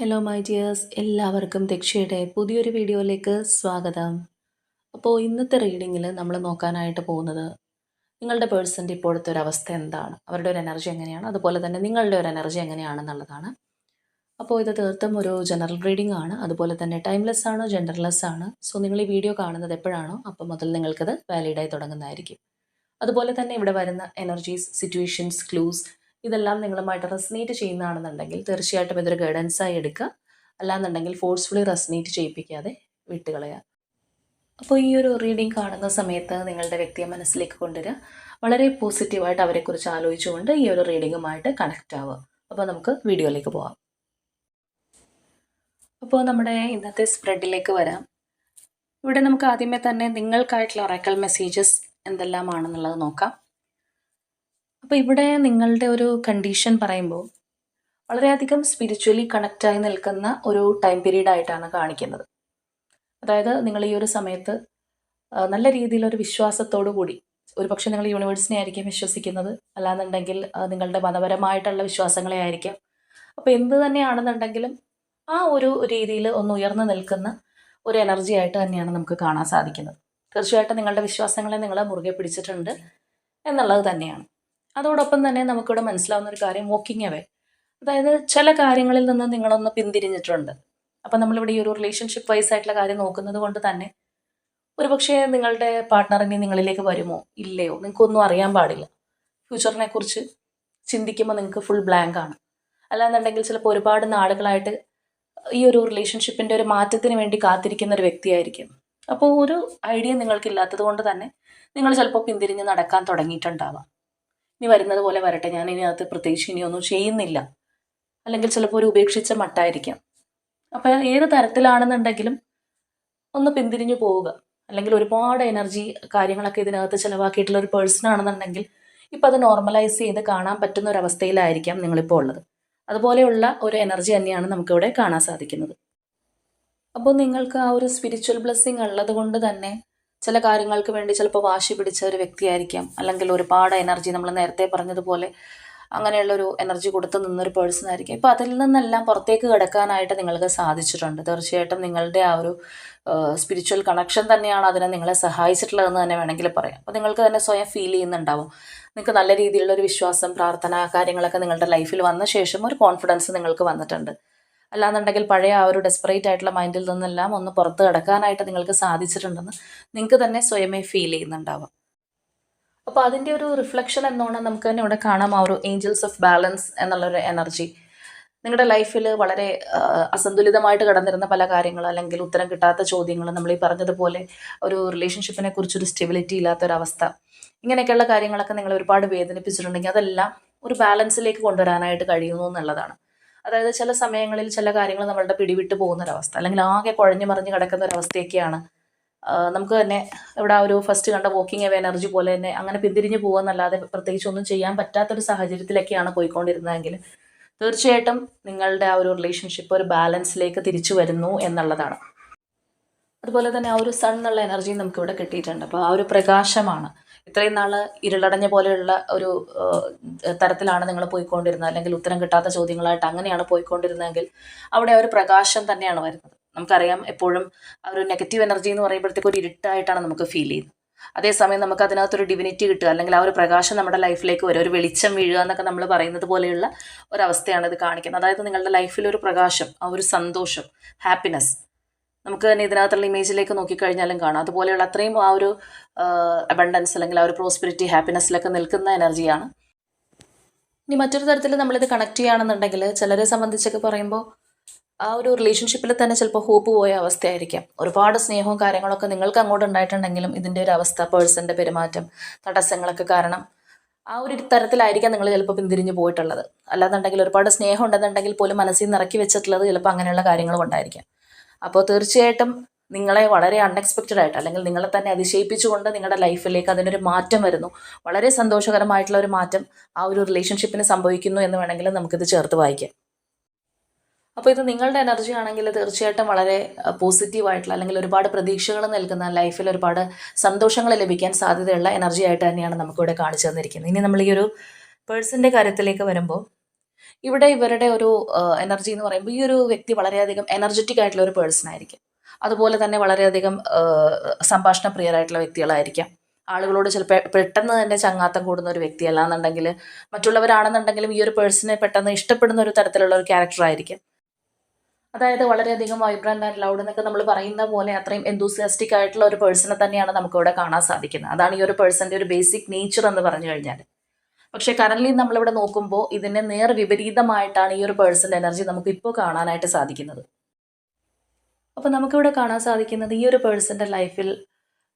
Hello my dears എല്ലാവർക്കും ദക്ഷയുടെ പുതിയൊരു വീഡിയോയിലേക്ക് സ്വാഗതം. അപ്പോൾ ഇന്നത്തെ റീഡിങ്ങിൽ നമ്മൾ നോക്കാനായിട്ട് പോകുന്നത് നിങ്ങളുടെ പേഴ്സന്റെ ഇപ്പോഴത്തെ ഒരു അവസ്ഥ എന്താണ്? അവരുടെ ഒരു എനർജി എങ്ങനെയാണ്? അതുപോലെ തന്നെ നിങ്ങളുടെ ഒരു എനർജി എങ്ങനെയാണെന്നുള്ളതാണ്. അപ്പോൾ ഇത് തീർത്തും ഒരു ജനറൽ റീഡിംഗ് ആണ്. അതുപോലെ തന്നെ ടൈംലെസ് ആണ് ജെൻഡർലെസ് ആണ്. സോ നിങ്ങൾ ഈ വീഡിയോ കാണുന്നത് എപ്പോഴാണോ അപ്പോൾ മുതൽ നിങ്ങൾക്കത് വാലിഡായി തുടങ്ങുന്നതായിരിക്കും. അതുപോലെ തന്നെ ഇവിടെ വരുന്ന എനർജീസ് സിറ്റുവേഷൻസ് ക്ലൂസ് ഇതെല്ലാം നിങ്ങളുമായിട്ട് റെസിനേറ്റ് ചെയ്യുന്നതാണെന്നുണ്ടെങ്കിൽ തീർച്ചയായിട്ടും ഇതൊരു ഗൈഡൻസായി എടുക്കുക. അല്ലാന്നുണ്ടെങ്കിൽ ഫോഴ്സ്ഫുള്ളി റെസിനേറ്റ് ചെയ്യിപ്പിക്കാതെ വിട്ടുകളയുക അപ്പോൾ ഈ ഒരു റീഡിംഗ് കാണുന്ന സമയത്ത് നിങ്ങളുടെ വ്യക്തിയെ മനസ്സിലേക്ക് കൊണ്ടുവരിക. വളരെ പോസിറ്റീവായിട്ട് അവരെക്കുറിച്ച് ആലോചിച്ചുകൊണ്ട് ഈ ഒരു റീഡിങ്ങുമായിട്ട് കണക്റ്റ് ആവുക. അപ്പോൾ നമുക്ക് വീഡിയോയിലേക്ക് പോവാം. അപ്പോൾ നമ്മുടെ ഇന്നത്തെ സ്പ്രെഡിലേക്ക് വരാം. ഇവിടെ നമുക്ക് ആദ്യമേ തന്നെ നിങ്ങൾക്കായിട്ടുള്ള ഒറക്കൽ മെസ്സേജസ് എന്തെല്ലാമാണെന്നുള്ളത് നോക്കാം. അപ്പോൾ ഇവിടെ നിങ്ങളുടെ ഒരു കണ്ടീഷൻ പറയുമ്പോൾ വളരെയധികം സ്പിരിച്വലി കണക്റ്റായി നിൽക്കുന്ന ഒരു ടൈം പീരീഡ് ആയിട്ടാണ് കാണിക്കുന്നത്. അതായത് നിങ്ങൾ ഈ ഒരു സമയത്ത് നല്ല രീതിയിൽ ഒരു വിശ്വാസത്തോടു കൂടി ഒരു പക്ഷേ നിങ്ങൾ യൂണിവേഴ്സിനെ ആയിരിക്കും വിശ്വസിക്കുന്നത് അല്ലാന്നുണ്ടെങ്കിൽ നിങ്ങളുടെ മതപരമായിട്ടുള്ള വിശ്വാസങ്ങളെ ആയിരിക്കാം. അപ്പോൾ എന്ത് തന്നെയാണെന്നുണ്ടെങ്കിലും ആ ഒരു രീതിയിൽ ഒന്ന് ഉയർന്നു നിൽക്കുന്ന ഒരു എനർജി ആയിട്ട് തന്നെയാണ് നമുക്ക് കാണാൻ സാധിക്കുന്നത്. തീർച്ചയായിട്ടും നിങ്ങളുടെ വിശ്വാസങ്ങളെ നിങ്ങൾ മുറുകെ പിടിച്ചിട്ടുണ്ട് എന്നുള്ളത് തന്നെയാണ്. അതോടൊപ്പം തന്നെ നമുക്കിവിടെ മനസ്സിലാവുന്ന ഒരു കാര്യം വോക്കിംഗ് അവേ അതായത് ചില കാര്യങ്ങളിൽ നിന്ന് നിങ്ങളൊന്ന് പിന്തിരിഞ്ഞിട്ടുണ്ട്. അപ്പം നമ്മളിവിടെ ഈ ഒരു റിലേഷൻഷിപ്പ് വൈസ് ആയിട്ടുള്ള കാര്യം നോക്കുന്നത് കൊണ്ട് തന്നെ ഒരുപക്ഷെ നിങ്ങളുടെ പാർട്ട്ണർ ഇനി നിങ്ങളിലേക്ക് വരുമോ? ഇല്ലയോ? നിങ്ങൾക്കൊന്നും അറിയാൻ പാടില്ല. ഫ്യൂച്ചറിനെ കുറിച്ച് ചിന്തിക്കുമ്പോൾ നിങ്ങൾക്ക് ഫുൾ ബ്ലാങ്ക് ആണ്. അല്ലാന്നുണ്ടെങ്കിൽ ചിലപ്പോൾ ഒരുപാട് നാളുകളായിട്ട് ഈ ഒരു റിലേഷൻഷിപ്പിന്റെ ഒരു മാറ്റത്തിന് വേണ്ടി കാത്തിരിക്കുന്ന ഒരു വ്യക്തിയായിരിക്കും. അപ്പോൾ ഒരു ഐഡിയ നിങ്ങൾക്കില്ലാത്തത് കൊണ്ട് തന്നെ നിങ്ങൾ ചിലപ്പോൾ പിന്തിരിഞ്ഞ് നടക്കാൻ തുടങ്ങിയിട്ടുണ്ടാവാം. ഇനി വരുന്നത് പോലെ വരട്ടെ. ഞാൻ ഇതിനകത്ത് പ്രത്യേകിച്ച് ഇനിയൊന്നും ചെയ്യുന്നില്ല. അല്ലെങ്കിൽ ചിലപ്പോൾ ഒരു ഉപേക്ഷിച്ച മട്ടായിരിക്കാം. അപ്പോൾ ഏത് തരത്തിലാണെന്നുണ്ടെങ്കിലും ഒന്ന് പിന്തിരിഞ്ഞു പോവുക. അല്ലെങ്കിൽ ഒരുപാട് എനർജി കാര്യങ്ങളൊക്കെ ഇതിനകത്ത് ചിലവാക്കിയിട്ടുള്ള ഒരു പേഴ്സൺ ആണെന്നുണ്ടെങ്കിൽ ഇപ്പം അത് നോർമലൈസ് ചെയ്ത് കാണാൻ പറ്റുന്ന ഒരു അവസ്ഥയിലായിരിക്കാം നിങ്ങളിപ്പോൾ ഉള്ളത്. അതുപോലെയുള്ള ഒരു എനർജി തന്നെയാണ് നമുക്കിവിടെ കാണാൻ സാധിക്കുന്നത്. അപ്പോൾ നിങ്ങൾക്ക് ആ ഒരു സ്പിരിച്വൽ ബ്ലെസ്സിങ് ഉള്ളത് കൊണ്ട് തന്നെ ചില കാര്യങ്ങൾക്ക് വേണ്ടി ചിലപ്പോൾ വാശി പിടിച്ച ഒരു വ്യക്തിയായിരിക്കാം. അല്ലെങ്കിൽ ഒരുപാട് എനർജി നമ്മൾ നേരത്തെ പറഞ്ഞതുപോലെ അങ്ങനെയുള്ള ഒരു എനർജി കൊടുത്ത് നിന്നൊരു പേഴ്സൺ ആയിരിക്കും. ഇപ്പോൾ അതിൽ നിന്നെല്ലാം പുറത്തേക്ക് കിടക്കാനായിട്ട് നിങ്ങൾക്ക് സാധിച്ചിട്ടുണ്ട്. തീർച്ചയായിട്ടും നിങ്ങളുടെ ആ ഒരു സ്പിരിച്വൽ കണക്ഷൻ തന്നെയാണ് അതിനെ നിങ്ങളെ സഹായിച്ചിട്ടുള്ളതെന്ന് തന്നെ വേണമെങ്കിൽ പറയാം. അപ്പോൾ നിങ്ങൾക്ക് തന്നെ സ്വയം ഫീൽ ചെയ്യുന്നുണ്ടാവും. നിങ്ങൾക്ക് നല്ല രീതിയിലുള്ള ഒരു വിശ്വാസം പ്രാർത്ഥന കാര്യങ്ങളൊക്കെ നിങ്ങളുടെ ലൈഫിൽ വന്ന ശേഷം ഒരു കോൺഫിഡൻസ് നിങ്ങൾക്ക് വന്നിട്ടുണ്ട്. അല്ലാന്നുണ്ടെങ്കിൽ പഴയ ആ ഒരു ഡെസ്പറേറ്റ് ആയിട്ടുള്ള മൈൻഡിൽ നിന്നെല്ലാം ഒന്ന് പുറത്ത് കിടക്കാനായിട്ട് നിങ്ങൾക്ക് സാധിച്ചിട്ടുണ്ടെന്ന് നിങ്ങൾക്ക് തന്നെ സ്വയമേ ഫീൽ ചെയ്യുന്നുണ്ടാവാം. അപ്പോൾ അതിന്റെ ഒരു റിഫ്ലക്ഷൻ എന്നോണം നമുക്ക് തന്നെ ഇവിടെ കാണാം ആ ഒരു ഏഞ്ചൽസ് ഓഫ് ബാലൻസ് എന്നുള്ളൊരു എനർജി നിങ്ങളുടെ ലൈഫിൽ വളരെ അസന്തുലിതമായിട്ട് കടന്നിരുന്ന പല കാര്യങ്ങളും അല്ലെങ്കിൽ ഉത്തരം കിട്ടാത്ത ചോദ്യങ്ങൾ നമ്മൾ ഈ പറഞ്ഞതുപോലെ ഒരു റിലേഷൻഷിപ്പിനെ കുറിച്ചൊരു സ്റ്റെബിലിറ്റി ഇല്ലാത്തൊരവസ്ഥ ഇങ്ങനെയൊക്കെയുള്ള കാര്യങ്ങളൊക്കെ നിങ്ങൾ ഒരുപാട് വേദനിപ്പിച്ചിട്ടുണ്ടെങ്കിൽ അതെല്ലാം ഒരു ബാലൻസിലേക്ക് കൊണ്ടുവരാനായിട്ട് കഴിയുന്നു എന്നുള്ളതാണ്. അതായത് ചില സമയങ്ങളിൽ ചില കാര്യങ്ങൾ നമ്മളുടെ പിടിവിട്ട് പോകുന്ന ഒരവസ്ഥ അല്ലെങ്കിൽ ആകെ കുഴഞ്ഞു മറിഞ്ഞ് കിടക്കുന്ന ഒരവസ്ഥയൊക്കെയാണ് നമുക്ക് തന്നെ ഇവിടെ ഒരു ഫസ്റ്റ് കണ്ട വോക്കിംഗ് എവ എനർജി പോലെ തന്നെ അങ്ങനെ പിന്തിരിഞ്ഞ് പോകുന്നല്ലാതെ പ്രത്യേകിച്ച് ഒന്നും ചെയ്യാൻ പറ്റാത്തൊരു സാഹചര്യത്തിലൊക്കെയാണ് പോയിക്കൊണ്ടിരുന്നതെങ്കിൽ തീർച്ചയായിട്ടും നിങ്ങളുടെ ആ ഒരു റിലേഷൻഷിപ്പ് ഒരു ബാലൻസിലേക്ക് തിരിച്ചു വരുന്നു എന്നുള്ളതാണ്. അതുപോലെ തന്നെ ആ ഒരു സൺ എന്നുള്ള എനർജിയും നമുക്കിവിടെ കിട്ടിയിട്ടുണ്ട്. അപ്പോൾ ആ ഒരു പ്രകാശമാണ്. ഇത്രയും നാൾ ഇരുളടഞ്ഞ പോലെയുള്ള ഒരു തരത്തിലാണ് നിങ്ങൾ പോയിക്കൊണ്ടിരുന്നത്. അല്ലെങ്കിൽ ഉത്തരം കിട്ടാത്ത ചോദ്യങ്ങളായിട്ട് അങ്ങനെയാണ് പോയിക്കൊണ്ടിരുന്നതെങ്കിൽ അവിടെ ഒരു പ്രകാശം തന്നെയാണ് വരുന്നത്. നമുക്കറിയാം എപ്പോഴും ആ ഒരു നെഗറ്റീവ് എനർജി എന്ന് പറയുമ്പോഴത്തേക്ക് ഒരു ഇരുട്ടായിട്ടാണ് നമുക്ക് ഫീൽ ചെയ്യുന്നത്. അതേസമയം നമുക്ക് അതിനകത്തൊരു ഡിവിനിറ്റി കിട്ടുക അല്ലെങ്കിൽ ആ ഒരു പ്രകാശം നമ്മുടെ ലൈഫിലേക്ക് വരും. ഒരു വെളിച്ചം വീഴുക എന്നൊക്കെ നമ്മൾ പറയുന്നത് പോലെയുള്ള ഒരവസ്ഥയാണ് ഇത് കാണിക്കുന്നത്. അതായത് നിങ്ങളുടെ ലൈഫിൽ ഒരു പ്രകാശം ആ ഒരു സന്തോഷം ഹാപ്പിനെസ് നമുക്ക് തന്നെ ഇതിനകത്തുള്ള ഇമേജിലേക്ക് നോക്കിക്കഴിഞ്ഞാലും കാണാം. അതുപോലെയുള്ള അത്രയും ആ ഒരു അബണ്ടൻസ് അല്ലെങ്കിൽ ആ ഒരു പ്രോസ്പിരിറ്റി ഹാപ്പിനെസ്സിലൊക്കെ നിൽക്കുന്ന എനർജിയാണ്. ഇനി മറ്റൊരു തരത്തിൽ നമ്മളിത് കണക്ട് ചെയ്യുകയാണെന്നുണ്ടെങ്കിൽ ചിലരെ സംബന്ധിച്ചൊക്കെ പറയുമ്പോൾ ആ ഒരു റിലേഷൻഷിപ്പിൽ തന്നെ ചിലപ്പോൾ ഹോപ്പ് പോയ അവസ്ഥയായിരിക്കാം. ഒരുപാട് സ്നേഹവും കാര്യങ്ങളൊക്കെ നിങ്ങൾക്ക് അങ്ങോട്ട് ഉണ്ടായിട്ടുണ്ടെങ്കിലും ഇതിന്റെ ഒരു അവസ്ഥ പേഴ്സന്റെ പെരുമാറ്റം തടസ്സങ്ങളൊക്കെ കാരണം ആ ഒരു തരത്തിലായിരിക്കാം നിങ്ങൾ ചിലപ്പോൾ പിന്തിരിഞ്ഞ് പോയിട്ടുള്ളത്. അല്ലാന്നുണ്ടെങ്കിൽ ഒരുപാട് സ്നേഹം ഉണ്ടെന്നുണ്ടെങ്കിൽ പോലും മനസ്സിൽ നിറക്കി വെച്ചിട്ടുള്ളത് ചിലപ്പോൾ അങ്ങനെയുള്ള കാര്യങ്ങളും ഉണ്ടായിരിക്കാം. അപ്പോൾ തീർച്ചയായിട്ടും നിങ്ങളെ വളരെ അൺഎക്സ്പെക്റ്റഡ് ആയിട്ട് അല്ലെങ്കിൽ നിങ്ങളെ തന്നെ അതിശയിപ്പിച്ചുകൊണ്ട് നിങ്ങളുടെ ലൈഫിലേക്ക് അതിനൊരു മാറ്റം വരുന്നു. വളരെ സന്തോഷകരമായിട്ടുള്ള ഒരു മാറ്റം ആ ഒരു റിലേഷൻഷിപ്പിന് സംഭവിക്കുന്നു എന്ന് വേണമെങ്കിൽ നമുക്കിത് ചേർത്ത് വായിക്കാം. അപ്പോൾ ഇത് നിങ്ങളുടെ എനർജി ആണെങ്കിൽ തീർച്ചയായിട്ടും വളരെ പോസിറ്റീവായിട്ടുള്ള അല്ലെങ്കിൽ ഒരുപാട് പ്രതീക്ഷകൾ നൽകുന്ന ലൈഫിൽ ഒരുപാട് സന്തോഷങ്ങൾ ലഭിക്കാൻ സാധ്യതയുള്ള എനർജി ആയിട്ട് തന്നെയാണ് നമുക്കിവിടെ കാണിച്ചു തന്നിരിക്കുന്നത്. ഇനി നമ്മൾ ഈ ഒരു പേഴ്സന്റെ കാര്യത്തിലേക്ക് വരുമ്പോൾ ഇവിടെ ഇവരുടെ ഒരു എനർജി എന്ന് പറയുമ്പോൾ ഈ ഒരു വ്യക്തി വളരെയധികം എനർജറ്റിക് ആയിട്ടുള്ള ഒരു പേഴ്സൺ ആയിരിക്കും. അതുപോലെ തന്നെ വളരെയധികം സംഭാഷണ പ്രിയരായിട്ടുള്ള വ്യക്തികളായിരിക്കാം. ആളുകളോട് ചിലപ്പോൾ പെട്ടെന്ന് തന്നെ ചങ്ങാത്തം കൂടുന്ന ഒരു വ്യക്തിയല്ല എന്നുണ്ടെങ്കിൽ മറ്റുള്ളവരാണെന്നുണ്ടെങ്കിലും ഈ ഒരു പേഴ്സണെ പെട്ടെന്ന് ഇഷ്ടപ്പെടുന്ന ഒരു തരത്തിലുള്ള ഒരു ക്യാരക്ടർ ആയിരിക്കും. അതായത് വളരെയധികം വൈബ്രന്റ് ആൻഡ് ലൗഡ് എന്നൊക്കെ നമ്മൾ പറയുന്ന പോലെ അത്രയും എന്തൂസിയാസ്റ്റിക് ആയിട്ടുള്ള ഒരു പേഴ്സണെ തന്നെയാണ് നമുക്കിവിടെ കാണാൻ സാധിക്കുന്നത്. അതാണ് ഈ ഒരു പേഴ്സന്റെ ഒരു ബേസിക് നേച്ചർ എന്ന് പറഞ്ഞു കഴിഞ്ഞാൽ പക്ഷേ കറന്റ് നമ്മളിവിടെ നോക്കുമ്പോൾ ഇതിന് നേർ വിപരീതമായിട്ടാണ് ഈ ഒരു പേഴ്സണൽ എനർജി നമുക്ക് ഇപ്പോൾ കാണാനായിട്ട് സാധിക്കുന്നത്. അപ്പോൾ നമുക്കിവിടെ കാണാൻ സാധിക്കുന്നത് ഈ ഒരു പേഴ്സന്റെ ലൈഫിൽ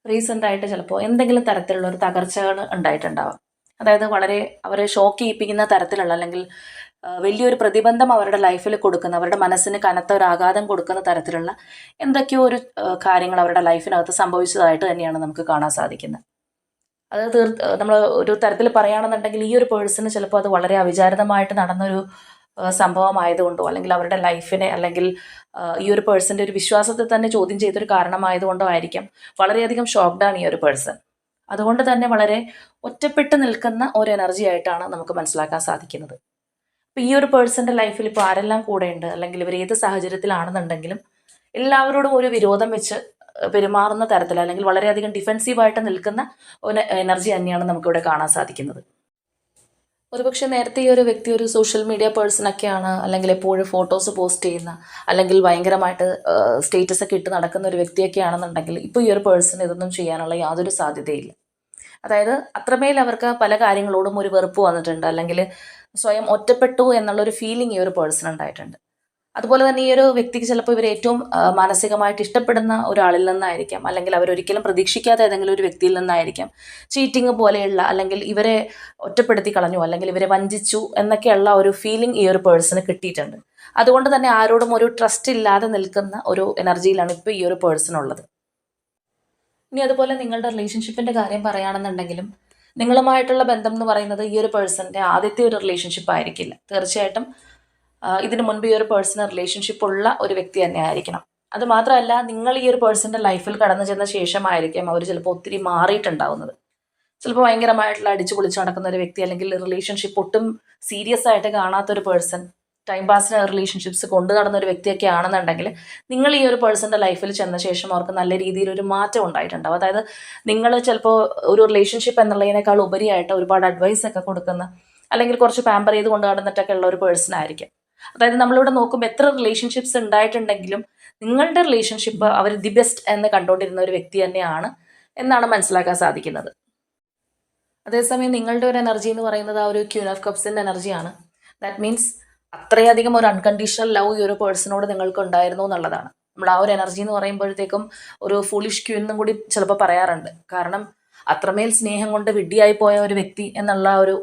റീസെന്റായിട്ട് ചിലപ്പോൾ എന്തെങ്കിലും തരത്തിലുള്ള ഒരു തകർച്ചകൾ ഉണ്ടായിട്ടുണ്ടാവാം. അതായത് വളരെ അവരെ ഷോക്ക് ചെയ്യിപ്പിക്കുന്ന തരത്തിലുള്ള അല്ലെങ്കിൽ വലിയൊരു പ്രതിബന്ധം അവരുടെ ലൈഫിൽ കൊടുക്കുന്ന അവരുടെ മനസ്സിന് കനത്ത ഒരു ആഘാതം കൊടുക്കുന്ന തരത്തിലുള്ള എന്തൊക്കെയോ ഒരു കാര്യങ്ങൾ അവരുടെ ലൈഫിനകത്ത് സംഭവിച്ചതായിട്ട് തന്നെയാണ് നമുക്ക് കാണാൻ സാധിക്കുന്നത്. അത് തീർത്ത് നമ്മൾ ഒരു തരത്തിൽ പറയുകയാണെന്നുണ്ടെങ്കിൽ ഈ ഒരു പേഴ്സണ് ചിലപ്പോൾ അത് വളരെ അവിചാരിതമായിട്ട് നടന്നൊരു സംഭവമായതുകൊണ്ടോ അല്ലെങ്കിൽ അവരുടെ ലൈഫിനെ അല്ലെങ്കിൽ ഈ ഒരു പേഴ്സന്റെ ഒരു വിശ്വാസത്തെ തന്നെ ചോദ്യം ചെയ്തൊരു കാരണമായതുകൊണ്ടോ ആയിരിക്കാം. വളരെയധികം ഷോക്ക്ഡാണ് ഈ ഒരു പേഴ്സൺ. അതുകൊണ്ട് തന്നെ വളരെ ഒറ്റപ്പെട്ട് നിൽക്കുന്ന ഒരു എനർജി ആയിട്ടാണ് നമുക്ക് മനസ്സിലാക്കാൻ സാധിക്കുന്നത്. അപ്പോൾ ഈ ഒരു പേഴ്സന്റെ ലൈഫിൽ ഇപ്പോൾ ആരെല്ലാം കൂടെയുണ്ട്? അല്ലെങ്കിൽ ഇവർ ഏത് സാഹചര്യത്തിലാണെന്നുണ്ടെങ്കിലും എല്ലാവരോടും ഒരു വിരോധം വെച്ച് പെരുമാറുന്ന തരത്തിൽ അല്ലെങ്കിൽ വളരെയധികം ഡിഫെൻസീവായിട്ട് നിൽക്കുന്ന ഒരു എനർജി തന്നെയാണ് നമുക്കിവിടെ കാണാൻ സാധിക്കുന്നത്. ഒരുപക്ഷെ നേരത്തെ ഈ ഒരു വ്യക്തി ഒരു സോഷ്യൽ മീഡിയ പേഴ്സൺ ഒക്കെയാണ് അല്ലെങ്കിൽ എപ്പോഴും ഫോട്ടോസ് പോസ്റ്റ് ചെയ്യുന്ന അല്ലെങ്കിൽ ഭയങ്കരമായിട്ട് സ്റ്റേറ്റസ് ഒക്കെ ഇട്ട് നടക്കുന്ന ഒരു വ്യക്തിയൊക്കെ ആണെന്നുണ്ടെങ്കിൽ ഇപ്പോൾ ഈ ഒരു പേഴ്സൺ ഇതൊന്നും ചെയ്യാനുള്ള യാതൊരു സാധ്യതയില്ല. അതായത് അത്രമേൽ അവർക്ക് പല കാര്യങ്ങളോടും ഒരു വെറുപ്പ് വന്നിട്ടുണ്ട് അല്ലെങ്കിൽ സ്വയം ഒറ്റപ്പെട്ടു എന്നുള്ളൊരു ഫീലിംഗ് ഈ ഒരു പേഴ്സൺ ഉണ്ടായിട്ടുണ്ട്. അതുപോലെ തന്നെ ഈ ഒരു വ്യക്തിക്ക് ചിലപ്പോൾ ഇവർ ഏറ്റവും മാനസികമായിട്ട് ഇഷ്ടപ്പെടുന്ന ഒരാളിൽ നിന്നായിരിക്കാം. അല്ലെങ്കിൽ അവരൊരിക്കലും പ്രതീക്ഷിക്കാത്ത ഏതെങ്കിലും ഒരു വ്യക്തിയിൽ നിന്നായിരിക്കാം. ചീറ്റിംഗ് പോലെയുള്ള അല്ലെങ്കിൽ ഇവരെ ഒറ്റപ്പെടുത്തി കളഞ്ഞു അല്ലെങ്കിൽ ഇവരെ വഞ്ചിച്ചു എന്നൊക്കെയുള്ള ഒരു ഫീലിംഗ് ഈ ഒരു പേഴ്സണ് കിട്ടിയിട്ടുണ്ട്. അതുകൊണ്ട് തന്നെ ആരോടും ഒരു ട്രസ്റ്റ് ഇല്ലാതെ നിൽക്കുന്ന ഒരു എനർജിയിലാണ് ഇപ്പോൾ ഈ ഒരു പേഴ്സൺ ഉള്ളത് ഇനി അതുപോലെ നിങ്ങളുടെ റിലേഷൻഷിപ്പിന്റെ കാര്യം പറയുകയാണെന്നുണ്ടെങ്കിലും നിങ്ങളുമായിട്ടുള്ള ബന്ധം എന്ന് പറയുന്നത് ഈ ഒരു പേഴ്സന്റെ ആദ്യത്തെ ഒരു റിലേഷൻഷിപ്പ് ആയിരിക്കില്ല. തീർച്ചയായിട്ടും ഇതിനു മുൻപ് ഈ ഒരു പേഴ്സണൽ റിലേഷൻഷിപ്പ് ഉള്ള ഒരു വ്യക്തി തന്നെ ആയിരിക്കണം അത് മാത്രമല്ല നിങ്ങൾ ഈ ഒരു പേഴ്സന്റെ ലൈഫിൽ കടന്നു ചെന്ന ശേഷമായിരിക്കും അവർ ചിലപ്പോൾ ഒത്തിരി മാറിയിട്ടുണ്ടാവുന്നത്. ചിലപ്പോൾ ഭയങ്കരമായിട്ടുള്ള അടിച്ചു പൊളിച്ച് നടക്കുന്ന ഒരു വ്യക്തി അല്ലെങ്കിൽ റിലേഷൻഷിപ്പ് ഒട്ടും സീരിയസ് ആയിട്ട് കാണാത്ത ഒരു പേഴ്സൺ ടൈം പാസിന് റിലേഷൻഷിപ്സ് കൊണ്ടു നടന്ന ഒരു വ്യക്തിയൊക്കെ ആണെന്നുണ്ടെങ്കിൽ നിങ്ങൾ ഈ ഒരു പേഴ്സന്റെ ലൈഫിൽ ചെന്ന ശേഷം അവർക്ക് നല്ല രീതിയിൽ ഒരു മാറ്റം ഉണ്ടായിട്ടുണ്ടാവും. അതായത് നിങ്ങൾ ചിലപ്പോൾ ഒരു റിലേഷൻഷിപ്പ് എന്നുള്ളതിനേക്കാൾ ഉപരിയായിട്ട് ഒരുപാട് അഡ്വൈസ് ഒക്കെ കൊടുക്കുന്ന അല്ലെങ്കിൽ കുറച്ച് പാമ്പർ ചെയ്ത് കൊണ്ടു നടന്നിട്ടൊക്കെ ഉള്ള ഒരു പേഴ്സൺ ആയിരിക്കും. അതായത് നമ്മളിവിടെ നോക്കുമ്പോൾ എത്ര റിലേഷൻഷിപ്സ് ഉണ്ടായിട്ടുണ്ടെങ്കിലും നിങ്ങളുടെ റിലേഷൻഷിപ്പ് അവർ ദി ബെസ്റ്റ് എന്ന് കണ്ടുകൊണ്ടിരുന്ന ഒരു വ്യക്തി തന്നെയാണ് എന്നാണ് മനസ്സിലാക്കാൻ സാധിക്കുന്നത്. അതേസമയം നിങ്ങളുടെ ഒരു എനർജി എന്ന് പറയുന്നത് ആ ഒരു ക്യൂൻ ഓഫ് കപ്സിന്റെ എനർജിയാണ് ദാറ്റ് മീൻസ് അത്രയധികം ഒരു അൺകണ്ടീഷണൽ ലവ് ഈ ഒരു പേഴ്സണോട് നിങ്ങൾക്ക് ഉണ്ടായിരുന്നു എന്നുള്ളതാണ്. നമ്മൾ ആ ഒരു എനർജി എന്ന് പറയുമ്പോഴത്തേക്കും ഒരു ഫുളിഷ് ക്യൂ എന്നും കൂടി ചിലപ്പോൾ പറയാറുണ്ട്. കാരണം അത്രമേൽ സ്നേഹം കൊണ്ട് വിഡ്ഢിയായി പോയ ഒരു വ്യക്തി എന്നുള്ള ഒരു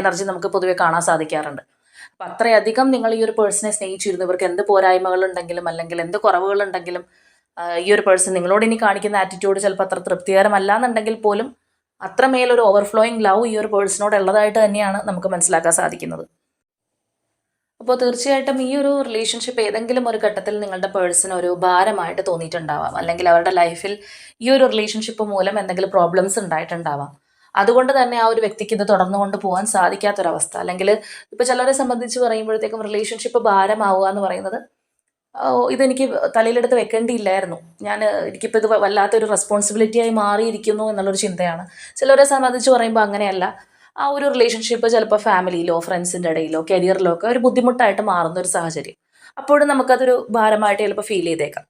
എനർജി നമുക്ക് പൊതുവെ കാണാൻ സാധിക്കാറുണ്ട്. അപ്പം അത്രയധികം നിങ്ങൾ ഈ ഒരു പേഴ്സണെ സ്നേഹിച്ചിരുന്നു ഇവർക്ക് എന്ത് പോരായ്മകളുണ്ടെങ്കിലും അല്ലെങ്കിൽ എന്ത് കുറവുകളുണ്ടെങ്കിലും ഈ ഒരു പേഴ്സൺ നിങ്ങളോട് ഇനി കാണിക്കുന്ന ആറ്റിറ്റ്യൂഡ് ചിലപ്പോൾ അത്ര തൃപ്തികരമല്ല എന്നുണ്ടെങ്കിൽ പോലും അത്രമേൽ ഒരു ഓവർഫ്ലോയിങ് ലവ് ഈ ഒരു പേഴ്സണോട് ഉള്ളതായിട്ട് തന്നെയാണ് നമുക്ക് മനസ്സിലാക്കാൻ സാധിക്കുന്നത്. അപ്പോൾ തീർച്ചയായിട്ടും ഈ ഒരു റിലേഷൻഷിപ്പ് ഏതെങ്കിലും ഒരു ഘട്ടത്തിൽ നിങ്ങളുടെ പേഴ്സൺ ഒരു ഭാരമായിട്ട് തോന്നിയിട്ടുണ്ടാവാം. അല്ലെങ്കിൽ അവരുടെ ലൈഫിൽ ഈ ഒരു റിലേഷൻഷിപ്പ് മൂലം എന്തെങ്കിലും പ്രോബ്ലംസ് ഉണ്ടായിട്ടുണ്ടാവാം. അതുകൊണ്ട് തന്നെ ആ ഒരു വ്യക്തിക്ക് ഇത് തുടർന്നു കൊണ്ട് പോകാൻ സാധിക്കാത്തൊരവസ്ഥ. അല്ലെങ്കിൽ ഇപ്പോൾ ചിലരെ സംബന്ധിച്ച് പറയുമ്പോഴത്തേക്കും റിലേഷൻഷിപ്പ് ഭാരമാവുക എന്ന് പറയുന്നത് ഇതെനിക്ക് തലയിലെടുത്ത് വെക്കേണ്ടിയില്ലായിരുന്നു. ഞാൻ എനിക്കിപ്പോൾ ഇത് വല്ലാത്തൊരു റെസ്പോൺസിബിലിറ്റിയായി മാറിയിരിക്കുന്നു എന്നുള്ളൊരു ചിന്തയാണ്. ചിലരെ സംബന്ധിച്ച് പറയുമ്പോൾ അങ്ങനെയല്ല. ആ ഒരു റിലേഷൻഷിപ്പ് ചിലപ്പോൾ ഫാമിലിയിലോ ഫ്രണ്ട്സിന്റെ ഇടയിലോ കരിയറിലോ ഒക്കെ ഒരു ബുദ്ധിമുട്ടായിട്ട് മാറുന്ന ഒരു സാഹചര്യം. അപ്പോഴും നമുക്കതൊരു ഭാരമായിട്ട് ചിലപ്പോൾ ഫീൽ ചെയ്തേക്കാം.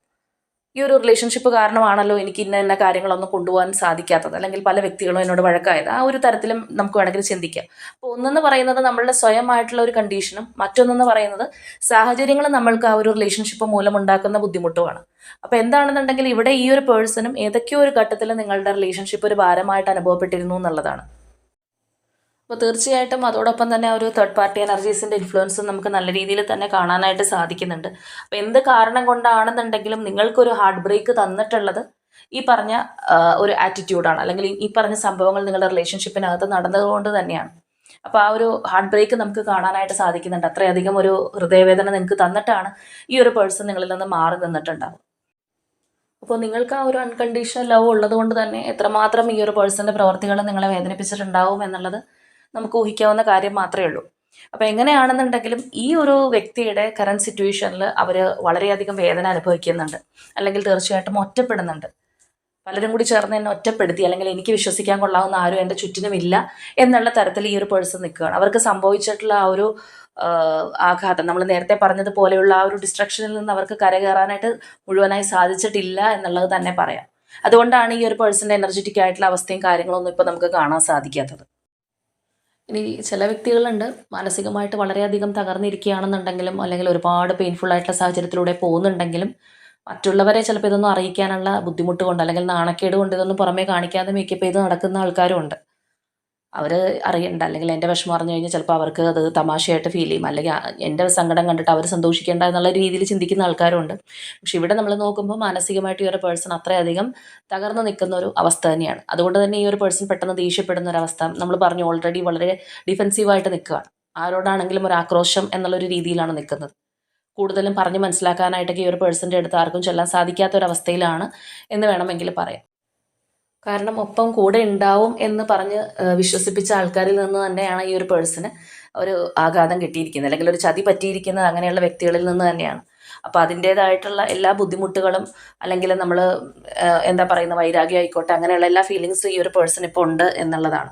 ഈ ഒരു റിലേഷൻഷിപ്പ് കാരണമാണല്ലോ എനിക്ക് ഇന്ന ഇന്ന കാര്യങ്ങളൊന്നും കൊണ്ടുപോകാൻ സാധിക്കാത്തത്. അല്ലെങ്കിൽ പല വ്യക്തികളും എന്നോട് വഴക്കായത്. ആ ഒരു തരത്തിലും നമുക്ക് വേണമെങ്കിൽ ചിന്തിക്കാം. അപ്പോൾ ഒന്നെന്ന് പറയുന്നത് നമ്മളുടെ സ്വയമായിട്ടുള്ള ഒരു കണ്ടീഷനും മറ്റൊന്നെന്ന് പറയുന്നത് സാഹചര്യങ്ങൾ നമ്മൾക്ക് ആ ഒരു റിലേഷൻഷിപ്പ് മൂലം ഉണ്ടാക്കുന്ന ബുദ്ധിമുട്ടുമാണ്. അപ്പോൾ എന്താണെന്നുണ്ടെങ്കിൽ ഇവിടെ ഈ ഒരു പേഴ്സണും ഏതൊക്കെയോ ഒരു ഘട്ടത്തിൽ നിങ്ങളുടെ റിലേഷൻഷിപ്പ് ഒരു ഭാരമായിട്ട് അനുഭവപ്പെട്ടിരുന്നു എന്നുള്ളതാണ്. അപ്പോൾ തീർച്ചയായിട്ടും അതോടൊപ്പം തന്നെ ഒരു തേർഡ് പാർട്ടി എനർജീസിന്റെ ഇൻഫ്ലുവൻസ് നമുക്ക് നല്ല രീതിയിൽ തന്നെ കാണാനായിട്ട് സാധിക്കുന്നുണ്ട്. അപ്പോൾ എന്ത് കാരണം കൊണ്ടാണെന്നുണ്ടെങ്കിലും നിങ്ങൾക്കൊരു ഹാർട്ട് ബ്രേക്ക് തന്നിട്ടുള്ളത് ഈ പറഞ്ഞ ഒരു ആറ്റിറ്റ്യൂഡാണ് അല്ലെങ്കിൽ ഈ- ഈ പറഞ്ഞ സംഭവങ്ങൾ നിങ്ങളുടെ റിലേഷൻഷിപ്പിനകത്ത് നടന്നതുകൊണ്ട് തന്നെയാണ്. അപ്പോൾ ആ ഒരു ഹാർട്ട് ബ്രേക്ക് നമുക്ക് കാണാനായിട്ട് സാധിക്കുന്നുണ്ട്. അത്രയധികം ഒരു ഹൃദയവേദന നിങ്ങൾക്ക് തന്നിട്ടാണ് ഈ ഒരു പേഴ്സൺ നിങ്ങളിൽ നിന്ന് മാറി നിന്നിട്ടുണ്ടാവും അപ്പോൾ നിങ്ങൾക്ക് ആ ഒരു അൺകണ്ടീഷണൽ ലവ് ഉള്ളത് കൊണ്ട് തന്നെ എത്രമാത്രം ഈ ഒരു പേഴ്സന്റെ പ്രവർത്തികൾ നിങ്ങളെ വേദനിപ്പിച്ചിട്ടുണ്ടാവും എന്നുള്ളത് നമുക്ക് ഊഹിക്കാവുന്ന കാര്യം മാത്രമേ ഉള്ളൂ. അപ്പോൾ എങ്ങനെയാണെന്നുണ്ടെങ്കിലും ഈ ഒരു വ്യക്തിയുടെ കറണ്ട് സിറ്റുവേഷനിൽ അവർ വളരെയധികം വേദന അനുഭവിക്കുന്നുണ്ട്. അല്ലെങ്കിൽ തീർച്ചയായിട്ടും ഒറ്റപ്പെടുന്നുണ്ട്. പലരും കൂടി ചേർന്ന് എന്നെ ഒറ്റപ്പെടുത്തി അല്ലെങ്കിൽ എനിക്ക് വിശ്വസിക്കാൻ കൊള്ളാവുന്ന ആരും എന്റെ ചുറ്റിനും ഇല്ല എന്നുള്ള തരത്തിൽ ഈ ഒരു പേഴ്സൺ നിൽക്കുകയാണ്. അവർക്ക് സംഭവിച്ചിട്ടുള്ള ആ ഒരു ആഘാതം നമ്മൾ നേരത്തെ പറഞ്ഞതുപോലെയുള്ള ആ ഒരു ഡിസ്ട്രക്ഷനിൽ നിന്ന് അവർക്ക് കരകയറാനായിട്ട് മുഴുവനായി സാധിച്ചിട്ടില്ല എന്നുള്ളത് തന്നെ പറയാം. അതുകൊണ്ടാണ് ഈ ഒരു പേഴ്സന്റെ എനർജറ്റിക് ആയിട്ടുള്ള അവസ്ഥയും കാര്യങ്ങളൊന്നും ഇപ്പോൾ നമുക്ക് കാണാൻ സാധിക്കാത്തത്. ഇനി ചില വ്യക്തികളുണ്ട്. മാനസികമായിട്ട് വളരെയധികം തകർന്നിരിക്കുകയാണെന്നുണ്ടെങ്കിലും അല്ലെങ്കിൽ ഒരുപാട് പെയിൻഫുൾ ആയിട്ടുള്ള സാഹചര്യത്തിലൂടെ പോകുന്നുണ്ടെങ്കിലും മറ്റുള്ളവരെ ചിലപ്പോൾ ഇതൊന്നും അറിയിക്കാനുള്ള ബുദ്ധിമുട്ട് കൊണ്ട് അല്ലെങ്കിൽ നാണക്കേട് കൊണ്ട് ഇതൊന്നും പുറമേ കാണിക്കാതെ മേക്കപ്പ് ചെയ്ത് നടക്കുന്ന ആൾക്കാരും ഉണ്ട്. അവർ അറിയണ്ട. അല്ലെങ്കിൽ എന്റെ വിഷമം അറിഞ്ഞു കഴിഞ്ഞാൽ ചിലപ്പോൾ അവർക്ക് അത് തമാശയായിട്ട് ഫീൽ ചെയ്യും. അല്ലെങ്കിൽ എന്റെ സങ്കടം കണ്ടിട്ട് അവർ സന്തോഷിക്കേണ്ട എന്നുള്ള രീതിയിൽ ചിന്തിക്കുന്ന ആൾക്കാരുണ്ട്. പക്ഷെ ഇവിടെ നമ്മൾ നോക്കുമ്പോൾ മാനസികമായിട്ട് ഈ ഒരു പേഴ്സൺ അത്രയധികം തകർന്നു നിൽക്കുന്ന ഒരു അവസ്ഥ തന്നെയാണ്. അതുകൊണ്ട് തന്നെ ഈ ഒരു പേഴ്സൺ പെട്ടെന്ന് ദേഷ്യപ്പെടുന്ന ഒരു അവസ്ഥ നമ്മൾ പറഞ്ഞു ഓൾറെഡി വളരെ ഡിഫെൻസീവായിട്ട് നിൽക്കുകയാണ്. ആരോടാണെങ്കിലും ഒരു ആക്രോശം എന്നുള്ളൊരു രീതിയിലാണ് നിൽക്കുന്നത്. കൂടുതലും പറഞ്ഞ് മനസ്സിലാക്കാനായിട്ടൊക്കെ ഈ ഒരു പേഴ്സന്റെ അടുത്ത് ആർക്കും ചെല്ലാൻ സാധിക്കാത്ത ഒരു അവസ്ഥയിലാണ് എന്ന് വേണമെങ്കിൽ പറയാം. കാരണം ഒപ്പം കൂടെ ഉണ്ടാവും എന്ന് പറഞ്ഞ് വിശ്വസിപ്പിച്ച ആൾക്കാരിൽ നിന്ന് തന്നെയാണ് ഈ ഒരു പേഴ്സണ് ഒരു ആഘാതം കിട്ടിയിരിക്കുന്നത്. അല്ലെങ്കിൽ ഒരു ചതി പറ്റിയിരിക്കുന്നത് അങ്ങനെയുള്ള വ്യക്തികളിൽ നിന്ന് തന്നെയാണ്. അപ്പോൾ അതിന്റേതായിട്ടുള്ള എല്ലാ ബുദ്ധിമുട്ടുകളും അല്ലെങ്കിൽ നമ്മൾ എന്താ പറയുന്ന വൈരാഗ്യം ആയിക്കോട്ടെ അങ്ങനെയുള്ള എല്ലാ ഫീലിങ്സ് ഈ ഒരു പേഴ്സൺ ഇപ്പോൾ ഉണ്ട് എന്നുള്ളതാണ്.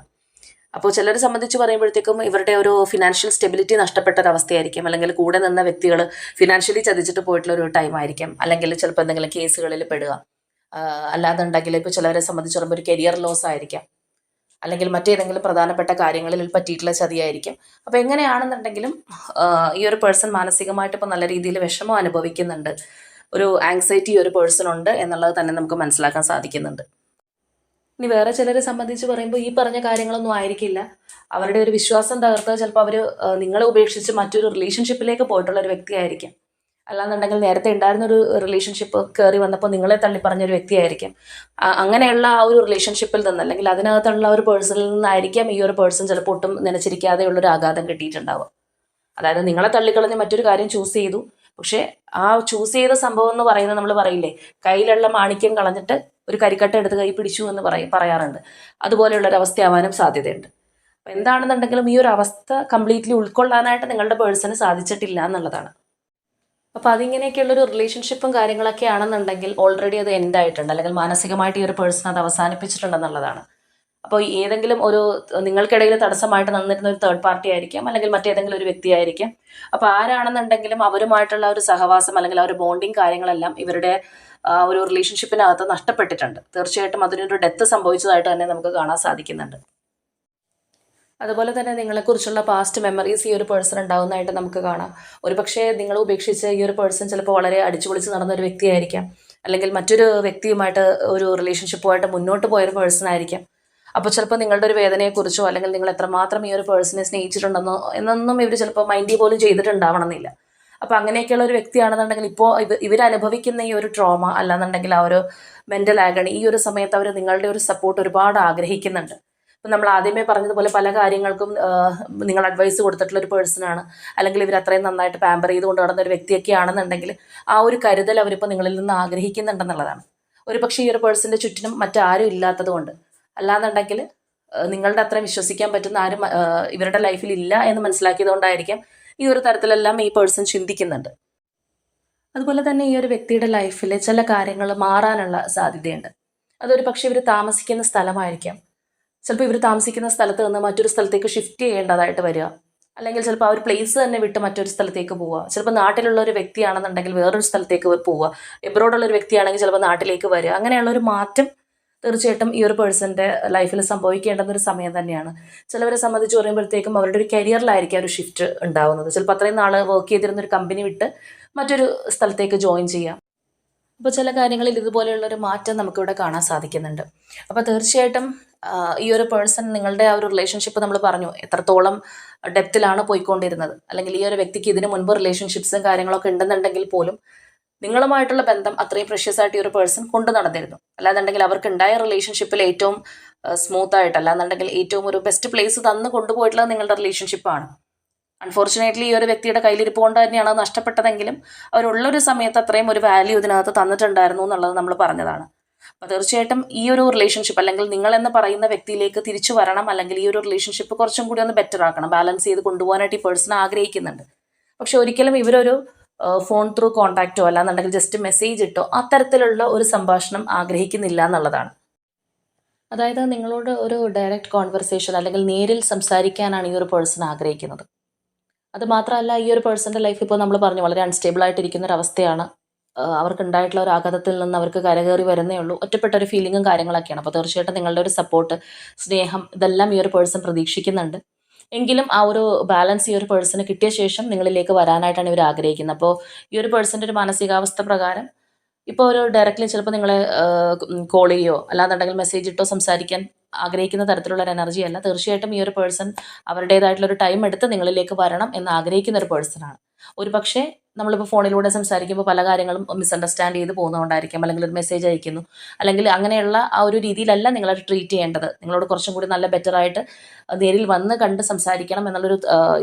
അപ്പോൾ ചിലരെ സംബന്ധിച്ച് പറയുമ്പോഴത്തേക്കും ഇവരുടെ ഒരു ഫിനാൻഷ്യൽ സ്റ്റെബിലിറ്റി നഷ്ടപ്പെട്ട ഒരു അവസ്ഥയായിരിക്കും. അല്ലെങ്കിൽ കൂടെ നിന്ന വ്യക്തികൾ ഫിനാൻഷ്യലി ചതിച്ചിട്ട് പോയിട്ടുള്ള ഒരു ടൈം ആയിരിക്കും. അല്ലെങ്കിൽ ചിലപ്പോൾ എന്തെങ്കിലും കേസുകളിൽ പെടുക. ആഹ് ഉണ്ടെങ്കിൽ ഇപ്പോൾ ചിലവരെ സംബന്ധിച്ചിടത്തോളം ഒരു കരിയർ ലോസ് ആയിരിക്കാം. അല്ലെങ്കിൽ മറ്റേതെങ്കിലും പ്രധാനപ്പെട്ട കാര്യങ്ങളിൽ പറ്റിയിട്ടുള്ള ചതിയായിരിക്കും. അപ്പോൾ എങ്ങനെയാണെന്നുണ്ടെങ്കിലും ഈ ഒരു പേഴ്സൺ മാനസികമായിട്ട് ഇപ്പോൾ നല്ല രീതിയിൽ വിഷമം അനുഭവിക്കുന്നുണ്ട്. ഒരു ആങ്സൈറ്റി ഒരു പേഴ്സൺ ഉണ്ട് എന്നുള്ളത് തന്നെ നമുക്ക് മനസ്സിലാക്കാൻ സാധിക്കുന്നുണ്ട്. ഇനി വേറെ ചിലരെ സംബന്ധിച്ച് പറയുമ്പോൾ ഈ പറഞ്ഞ കാര്യങ്ങളൊന്നും ആയിരിക്കില്ല. അവരുടെ ഒരു വിശ്വാസം തകർത്ത് ചിലപ്പോൾ അവർ നിങ്ങളെ ഉപേക്ഷിച്ച് മറ്റൊരു റിലേഷൻഷിപ്പിലേക്ക് പോയിട്ടുള്ള ഒരു വ്യക്തിയായിരിക്കും. അല്ലാന്നുണ്ടെങ്കിൽ നേരത്തെ ഉണ്ടായിരുന്ന ഒരു റിലേഷൻഷിപ്പ് കയറി വന്നപ്പോൾ നിങ്ങളെ തള്ളി പറഞ്ഞൊരു വ്യക്തിയായിരിക്കും. അങ്ങനെയുള്ള ആ ഒരു റിലേഷൻഷിപ്പിൽ നിന്ന് അല്ലെങ്കിൽ അതിനകത്തുള്ള ഒരു പേഴ്സണിൽ നിന്നായിരിക്കാം ഈ ഒരു പേഴ്സൺ ചിലപ്പോൾ ഒട്ടും നനച്ചിരിക്കാതെയുള്ള ഒരു ആഘാതം കിട്ടിയിട്ടുണ്ടാവുക. അതായത് നിങ്ങളെ തള്ളിക്കളഞ്ഞ് മറ്റൊരു കാര്യം ചൂസ് ചെയ്തു. പക്ഷേ ആ ചൂസ് ചെയ്ത സംഭവം എന്ന് പറയുന്നത് നമ്മൾ പറയില്ലേ? കയ്യിലുള്ള മാണിക്യം കളഞ്ഞിട്ട് ഒരു കരിക്കട്ട എടുത്ത് കൈ പിടിച്ചു എന്ന് പറയും പറയാറുണ്ട്. അതുപോലെയുള്ള ഒരു അവസ്ഥയാവാനും സാധ്യതയുണ്ട്. അപ്പം എന്താണെന്നുണ്ടെങ്കിലും ഈ ഒരു അവസ്ഥ കംപ്ലീറ്റ്ലി ഉൾക്കൊള്ളാനായിട്ട് നിങ്ങളുടെ പേഴ്സണ് സാധിച്ചിട്ടില്ല എന്നുള്ളതാണ്. അപ്പോൾ അതിങ്ങനെയൊക്കെയുള്ളൊരു റിലേഷൻഷിപ്പും കാര്യങ്ങളൊക്കെ ആണെന്നുണ്ടെങ്കിൽ ഓൾറെഡി അത് എൻഡ് ആയിട്ടുണ്ട് അല്ലെങ്കിൽ മാനസികമായിട്ട് ഈ ഒരു പേഴ്സൺ അത് അവസാനിപ്പിച്ചിട്ടുണ്ടെന്നുള്ളതാണ്. അപ്പോൾ ഏതെങ്കിലും ഒരു നിങ്ങൾക്കിടയിൽ തടസ്സമായിട്ട് നിന്നിരുന്ന ഒരു തേർഡ് പാർട്ടി ആയിരിക്കാം അല്ലെങ്കിൽ മറ്റേതെങ്കിലും ഒരു വ്യക്തി ആയിരിക്കാം. അപ്പോൾ ആരാണെന്നുണ്ടെങ്കിലും അവരുമായിട്ടുള്ള ഒരു സഹവാസം അല്ലെങ്കിൽ ആ ഒരു ബോണ്ടിങ് കാര്യങ്ങളെല്ലാം ഇവരുടെ ഒരു റിലേഷൻഷിപ്പിനകത്ത് നഷ്ടപ്പെട്ടിട്ടുണ്ട്. തീർച്ചയായിട്ടും അതിനൊരു ഡെത്ത് സംഭവിച്ചതായിട്ട് തന്നെ നമുക്ക് കാണാൻ സാധിക്കുന്നുണ്ട്. അതുപോലെ തന്നെ നിങ്ങളെക്കുറിച്ചുള്ള പാസ്റ്റ് മെമ്മറീസ് ഈ ഒരു പേഴ്സൺ ഉണ്ടാകുന്നതായിട്ട് നമുക്ക് കാണാം. ഒരു പക്ഷേ നിങ്ങൾ ഉപേക്ഷിച്ച് ഈ ഒരു പേഴ്സൺ ചിലപ്പോൾ വളരെ അടിച്ചുപൊളിച്ച് നടന്ന ഒരു വ്യക്തിയായിരിക്കാം. അല്ലെങ്കിൽ മറ്റൊരു വ്യക്തിയുമായിട്ട് ഒരു റിലേഷൻഷിപ്പുമായിട്ട് മുന്നോട്ട് പോയൊരു പേഴ്സൺ ആയിരിക്കാം. അപ്പോൾ ചിലപ്പോൾ നിങ്ങളുടെ ഒരു വേദനയെക്കുറിച്ചോ അല്ലെങ്കിൽ നിങ്ങൾ എത്രമാത്രം ഈ ഒരു പേഴ്സണെ സ്നേഹിച്ചിട്ടുണ്ടെന്നോ എന്നൊന്നും ഇവർ ചിലപ്പോൾ മൈൻഡ് പോലും ചെയ്തിട്ടുണ്ടാവണമെന്നില്ല. അപ്പോൾ അങ്ങനെയൊക്കെയുള്ള ഒരു വ്യക്തിയാണെന്നുണ്ടെങ്കിൽ ഇപ്പോൾ ഇവർ അനുഭവിക്കുന്ന ഈ ഒരു ട്രോമ അല്ലാന്നുണ്ടെങ്കിൽ ആ ഒരു മെന്റൽ ആഗണി ഈ ഒരു സമയത്ത് അവർ നിങ്ങളുടെ ഒരു സപ്പോർട്ട് ഒരുപാട് ആഗ്രഹിക്കുന്നുണ്ട്. ഇപ്പം നമ്മൾ ആദ്യമേ പറഞ്ഞതുപോലെ പല കാര്യങ്ങൾക്കും നിങ്ങൾ അഡ്വൈസ് കൊടുത്തിട്ടുള്ള ഒരു പേഴ്സണാണ് അല്ലെങ്കിൽ ഇവർ അത്രയും നന്നായിട്ട് പാമ്പർ ചെയ്ത് കൊണ്ട് നടന്ന ഒരു വ്യക്തിയൊക്കെ ആണെന്നുണ്ടെങ്കിൽ ആ ഒരു കരുതൽ അവരിപ്പോൾ നിങ്ങളിൽ നിന്ന് ആഗ്രഹിക്കുന്നുണ്ടെന്നുള്ളതാണ്. ഒരു പക്ഷേ ഈ ഒരു പേഴ്സന്റെ ചുറ്റിനും മറ്റാരും ഇല്ലാത്തതുകൊണ്ട് അല്ലാന്നുണ്ടെങ്കിൽ നിങ്ങളുടെ അത്രയും വിശ്വസിക്കാൻ പറ്റുന്ന ആരും ഇവരുടെ ലൈഫിൽ ഇല്ല എന്ന് മനസ്സിലാക്കിയതുകൊണ്ടായിരിക്കാം ഈ ഒരു തരത്തിലെല്ലാം ഈ പേഴ്സൺ ചിന്തിക്കുന്നുണ്ട്. അതുപോലെ തന്നെ ഈ ഒരു വ്യക്തിയുടെ ലൈഫിൽ ചില കാര്യങ്ങൾ മാറാനുള്ള സാധ്യതയുണ്ട്. അതൊരു പക്ഷേ ഇവർ താമസിക്കുന്ന സ്ഥലമായിരിക്കാം. ചിലപ്പോൾ ഇവർ താമസിക്കുന്ന സ്ഥലത്ത് നിന്ന് മറ്റൊരു സ്ഥലത്തേക്ക് ഷിഫ്റ്റ് ചെയ്യേണ്ടതായിട്ട് വരിക. അല്ലെങ്കിൽ ചിലപ്പോൾ ആ ഒരു പ്ലേസ് തന്നെ വിട്ട് മറ്റൊരു സ്ഥലത്തേക്ക് പോവുക. ചിലപ്പോൾ നാട്ടിലുള്ള ഒരു വ്യക്തിയാണെന്നുണ്ടെങ്കിൽ വേറൊരു സ്ഥലത്തേക്ക് പോവുക. എബ്രോഡുള്ള ഒരു വ്യക്തിയാണെങ്കിൽ ചിലപ്പോൾ നാട്ടിലേക്ക് വരിക. അങ്ങനെയുള്ള ഒരു മാറ്റം തീർച്ചയായിട്ടും ഈ ഒരു പേഴ്സന്റെ ലൈഫിൽ സംഭവിക്കേണ്ടുന്ന ഒരു സമയം തന്നെയാണ്. ചിലവരെ സംബന്ധിച്ച് പറയുമ്പോഴത്തേക്കും അവരുടെ ഒരു കരിയറിലായിരിക്കും ഒരു ഷിഫ്റ്റ് ഉണ്ടാവുന്നത്. ചിലപ്പോൾ അത്രയും നാൾ വർക്ക് ചെയ്തിരുന്ന ഒരു കമ്പനി വിട്ട് മറ്റൊരു സ്ഥലത്തേക്ക് ജോയിൻ ചെയ്യാം. അപ്പോൾ ചില കാര്യങ്ങളിൽ ഇതുപോലെയുള്ള ഒരു മാറ്റം നമുക്കിവിടെ കാണാൻ സാധിക്കുന്നുണ്ട്. അപ്പോൾ തീർച്ചയായിട്ടും ഈ ഒരു പേഴ്സൺ നിങ്ങളുടെ ആ ഒരു റിലേഷൻഷിപ്പ് നമ്മൾ പറഞ്ഞു എത്രത്തോളം ഡെപ്തിലാണ് പോയിക്കൊണ്ടിരുന്നത്. അല്ലെങ്കിൽ ഈ ഒരു വ്യക്തിക്ക് ഇതിനു മുൻപ് റിലേഷൻഷിപ്സും കാര്യങ്ങളൊക്കെ ഉണ്ടെന്നുണ്ടെങ്കിൽ പോലും നിങ്ങളുമായിട്ടുള്ള ബന്ധം അത്രയും പ്രഷ്യസ് ആയിട്ട് ഈ ഒരു പേഴ്സൺ കൊണ്ടു നടന്നിരുന്നു. അല്ലാന്നുണ്ടെങ്കിൽ അവർക്ക് ഉണ്ടായ റിലേഷൻഷിപ്പിൽ ഏറ്റവും സ്മൂത്ത് ആയിട്ട് അല്ലാന്നുണ്ടെങ്കിൽ ഏറ്റവും ഒരു ബെസ്റ്റ് പ്ലേസ് തന്ന് കൊണ്ടുപോയിട്ടുള്ളത് നിങ്ങളുടെ റിലേഷൻഷിപ്പാണ് അൺഫോർച്ചുനേറ്റ്ലി ഈ ഒരു വ്യക്തിയുടെ കയ്യിലിരിപ്പ് കൊണ്ട് തന്നെയാണ് അത് നഷ്ടപ്പെട്ടതെങ്കിലും അവരുള്ളൊരു സമയത്ത് അത്രയും ഒരു വാല്യൂ ഇതിനകത്ത് തന്നിട്ടുണ്ടായിരുന്നു എന്നുള്ളത് നമ്മൾ പറഞ്ഞതാണ്. അപ്പോൾ തീർച്ചയായിട്ടും ഈ ഒരു റിലേഷൻഷിപ്പ് അല്ലെങ്കിൽ നിങ്ങൾ എന്ന് പറയുന്ന വ്യക്തിയിലേക്ക് തിരിച്ചു വരണം അല്ലെങ്കിൽ ഈ ഒരു റിലേഷൻഷിപ്പ് കുറച്ചും കൂടി ഒന്ന് ബെറ്റർ ആക്കണം ബാലൻസ് ചെയ്ത് കൊണ്ടുപോകാനായിട്ട് ഈ പേഴ്സൺ ആഗ്രഹിക്കുന്നുണ്ട്. പക്ഷെ ഒരിക്കലും ഇവരൊരു ഫോൺ ത്രൂ കോൺടാക്റ്റോ അല്ലാന്നുണ്ടെങ്കിൽ ജസ്റ്റ് മെസ്സേജ് ഇട്ടോ അത്തരത്തിലുള്ള ഒരു സംഭാഷണം ആഗ്രഹിക്കുന്നില്ല എന്നുള്ളതാണ്. അതായത് നിങ്ങളോട് ഒരു ഡയറക്റ്റ് കോൺവെർസേഷൻ അല്ലെങ്കിൽ നേരിൽ സംസാരിക്കാനാണ് ഈ ഒരു പേഴ്സൺ ആഗ്രഹിക്കുന്നത്. അത് മാത്രമല്ല ഈ ഒരു പേഴ്സന്റെ ലൈഫ് ഇപ്പോൾ നമ്മൾ പറഞ്ഞു വളരെ അൺസ്റ്റേബിൾ ആയിട്ടിരിക്കുന്ന ഒരു അവസ്ഥയാണ് അവർക്ക് ഉണ്ടായിട്ടുള്ള ഒരു ആഘാതത്തിൽ നിന്ന് അവർക്ക് കരകയറി വരുന്നേ ഉള്ളൂ. ഒറ്റപ്പെട്ട ഒരു ഫീലിങ്ങും കാര്യങ്ങളൊക്കെയാണ്. അപ്പോൾ തീർച്ചയായിട്ടും നിങ്ങളുടെ ഒരു സപ്പോർട്ട് സ്നേഹം ഇതെല്ലാം ഈ ഒരു പേഴ്സൺ പ്രതീക്ഷിക്കുന്നുണ്ട്. എങ്കിലും ആ ഒരു ബാലൻസ് ഈ ഒരു പേഴ്സണ് കിട്ടിയ ശേഷം നിങ്ങളിലേക്ക് വരാനായിട്ടാണ് ഇവർ ആഗ്രഹിക്കുന്നത്. അപ്പോൾ ഈ ഒരു പേഴ്സന്റെ ഒരു മാനസികാവസ്ഥ പ്രകാരം ഇപ്പോൾ ഒരു ഡയറക്റ്റ്ലി ചിലപ്പോൾ നിങ്ങളെ കോൾ ചെയ്യോ അല്ലാന്നുണ്ടെങ്കിൽ മെസ്സേജ് ഇട്ടോ സംസാരിക്കാൻ ആഗ്രഹിക്കുന്ന തരത്തിലുള്ള ഒരു എനർജി അല്ല. തീർച്ചയായിട്ടും ഈ ഒരു പേഴ്സൺ അവരുടേതായിട്ടുള്ള ഒരു ടൈം എടുത്ത് നിങ്ങളിലേക്ക് വരണം എന്ന് ആഗ്രഹിക്കുന്ന ഒരു പേഴ്സണാണ് ഒരു പക്ഷേ നമ്മളിപ്പോൾ ഫോണിലൂടെ സംസാരിക്കുമ്പോൾ പല കാര്യങ്ങളും മിസ്അണ്ടർസ്റ്റാൻഡ് ചെയ്ത് പോകുന്നതുകൊണ്ടായിരിക്കാം അല്ലെങ്കിൽ ഒരു മെസ്സേജ് അയക്കുന്നു. അല്ലെങ്കിൽ അങ്ങനെയുള്ള ആ ഒരു രീതിയിലല്ല നിങ്ങളത് ട്രീറ്റ് ചെയ്യേണ്ടത്. നിങ്ങളോട് കുറച്ചും കൂടി നല്ല ബെറ്റർ ആയിട്ട് നേരിൽ വന്ന് കണ്ട് സംസാരിക്കണം എന്നുള്ളൊരു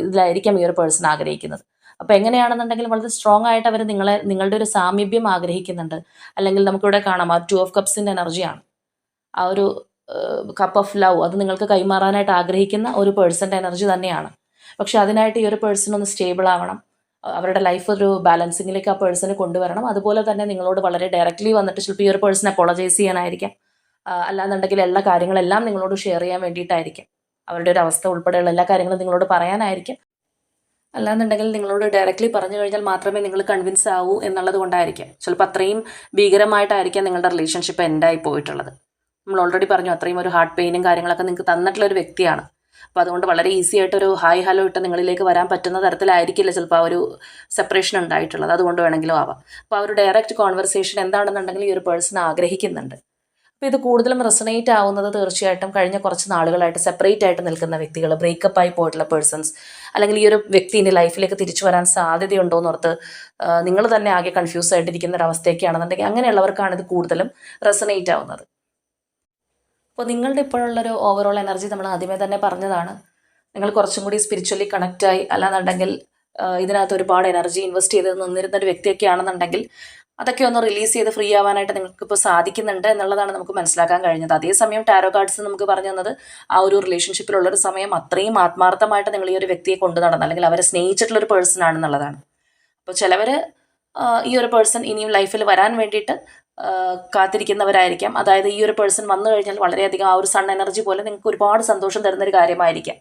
ഇതിലായിരിക്കാം ഈ ഒരു പേഴ്സൺ ആഗ്രഹിക്കുന്നത്. അപ്പോൾ എങ്ങനെയാണെന്നുണ്ടെങ്കിൽ വളരെ സ്ട്രോങ് ആയിട്ട് അവർ നിങ്ങളെ നിങ്ങളുടെ ഒരു സാമീപ്യം ആഗ്രഹിക്കുന്നുണ്ട്. അല്ലെങ്കിൽ നമുക്കിവിടെ കാണാം ആ ടു ഓഫ് കപ്സിന്റെ എനർജിയാണ് ആ ഒരു കപ്പ് ഓഫ് ലവ് അത് നിങ്ങൾക്ക് കൈമാറാനായിട്ട് ആഗ്രഹിക്കുന്ന ഒരു പേഴ്സന്റെ എനർജി തന്നെയാണ്. പക്ഷെ അതിനായിട്ട് ഈ ഒരു പേഴ്സൺ ഒന്ന് സ്റ്റേബിൾ ആവണം. അവരുടെ ലൈഫ് ഒരു ബാലൻസിങ്ങിലേക്ക് ആ പേഴ്സണ് കൊണ്ടുവരണം. അതുപോലെ തന്നെ നിങ്ങളോട് വളരെ ഡയറക്റ്റ്ലി വന്നിട്ട് ചിലപ്പോൾ ഈ ഒരു പേഴ്സൺ അപ്പോളജൈസ് ചെയ്യാനായിരിക്കാം. അല്ലാന്നുണ്ടെങ്കിൽ എല്ലാ കാര്യങ്ങളെല്ലാം നിങ്ങളോട് ഷെയർ ചെയ്യാൻ വേണ്ടിയിട്ടായിരിക്കും. അവരുടെ ഒരു അവസ്ഥ ഉൾപ്പെടെയുള്ള എല്ലാ കാര്യങ്ങളും നിങ്ങളോട് പറയാനായിരിക്കും. അല്ലാന്നുണ്ടെങ്കിൽ നിങ്ങളോട് ഡയറക്റ്റ്ലി പറഞ്ഞു കഴിഞ്ഞാൽ മാത്രമേ നിങ്ങൾ കൺവിൻസ് ആവൂ എന്നുള്ളത് കൊണ്ടായിരിക്കാം. ചിലപ്പോൾ അത്രയും ഭീകരമായിട്ടായിരിക്കാം നിങ്ങളുടെ റിലേഷൻഷിപ്പ് എൻഡായി പോയിട്ടുള്ളത്. നമ്മൾ ഓൾറെഡി പറഞ്ഞു അത്രയും ഒരു ഹാർട്ട് പെയിനും കാര്യങ്ങളൊക്കെ നിങ്ങൾക്ക് തന്നിട്ടുള്ള ഒരു വ്യക്തിയാണ്. അപ്പോൾ അതുകൊണ്ട് വളരെ ഈസി ആയിട്ട് ഒരു ഹായ് ഹലോ ഇട്ട് നിങ്ങളിലേക്ക് വരാൻ പറ്റുന്ന തരത്തിലായിരിക്കില്ല ചിലപ്പോൾ ആ ഒരു സെപ്പറേഷൻ ഉണ്ടായിട്ടുള്ളത്. അതുകൊണ്ട് വേണമെങ്കിലും ആവാം. അപ്പോൾ ആ ഒരു ഡയറക്റ്റ് കോൺവെർസേഷൻ എന്താണെന്നുണ്ടെങ്കിൽ ഈ ഒരു പേഴ്സൺ ആഗ്രഹിക്കുന്നുണ്ട്. അപ്പോൾ ഇത് കൂടുതലും റെസണേറ്റ് ആവുന്നത് തീർച്ചയായിട്ടും കഴിഞ്ഞ കുറച്ച് നാളുകളായിട്ട് സെപ്പറേറ്റ് ആയിട്ട് നിൽക്കുന്ന വ്യക്തികൾ ബ്രേക്കപ്പ് ആയി പോയിട്ടുള്ള പേഴ്സൺസ് അല്ലെങ്കിൽ ഈ ഒരു വ്യക്തി ഇനി ലൈഫിലേക്ക് തിരിച്ചു വരാൻ സാധ്യതയുണ്ടോ എന്നോർത്ത് നിങ്ങൾ തന്നെ ആകെ കൺഫ്യൂസ് ആയിട്ടിരിക്കുന്ന ഒരു അവസ്ഥയൊക്കെയാണെന്നുണ്ടെങ്കിൽ അങ്ങനെയുള്ളവർക്കാണ് ഇത് കൂടുതലും റെസണേറ്റ് ആവുന്നത്. അപ്പോൾ നിങ്ങളുടെ ഇപ്പോഴുള്ളൊരു ഓവറോൾ എനർജി നമ്മൾ ആദ്യമേ തന്നെ പറഞ്ഞതാണ്. നിങ്ങൾ കുറച്ചും കൂടി സ്പിരിച്വലി കണക്റ്റായി അല്ലാന്നുണ്ടെങ്കിൽ ഇതിനകത്ത് ഒരുപാട് എനർജി ഇൻവെസ്റ്റ് ചെയ്ത് നിന്നിരുന്ന ഒരു വ്യക്തിയൊക്കെ ആണെന്നുണ്ടെങ്കിൽ അതൊക്കെ ഒന്ന് റിലീസ് ചെയ്ത് ഫ്രീ ആവാനായിട്ട് നിങ്ങൾക്ക് ഇപ്പോൾ സാധിക്കുന്നുണ്ട് എന്നുള്ളതാണ് നമുക്ക് മനസ്സിലാക്കാൻ കഴിഞ്ഞത്. അതേസമയം ടാരോ കാർഡ്സ് നമുക്ക് പറഞ്ഞു തന്നത് ആ ഒരു റിലേഷൻഷിപ്പിലുള്ള ഒരു സമയം അത്രയും ആത്മാർത്ഥമായിട്ട് നിങ്ങൾ ഈ ഒരു വ്യക്തിയെ കൊണ്ടു നടന്നു അല്ലെങ്കിൽ അവരെ സ്നേഹിച്ചിട്ടുള്ള ഒരു പേഴ്സൺ ആണെന്നുള്ളതാണ്. അപ്പോൾ ചിലവർ ഈ ഒരു പേഴ്സൺ ഇനിയും ലൈഫിൽ വരാൻ വേണ്ടിയിട്ട് കാത്തിരിക്കുന്നവരായിരിക്കാം. അതായത് ഈ ഒരു പേഴ്സൺ വന്നു കഴിഞ്ഞാൽ വളരെയധികം ആ ഒരു സൺ എനർജി പോലെ നിങ്ങൾക്ക് ഒരുപാട് സന്തോഷം തരുന്ന ഒരു കാര്യമായിരിക്കാം.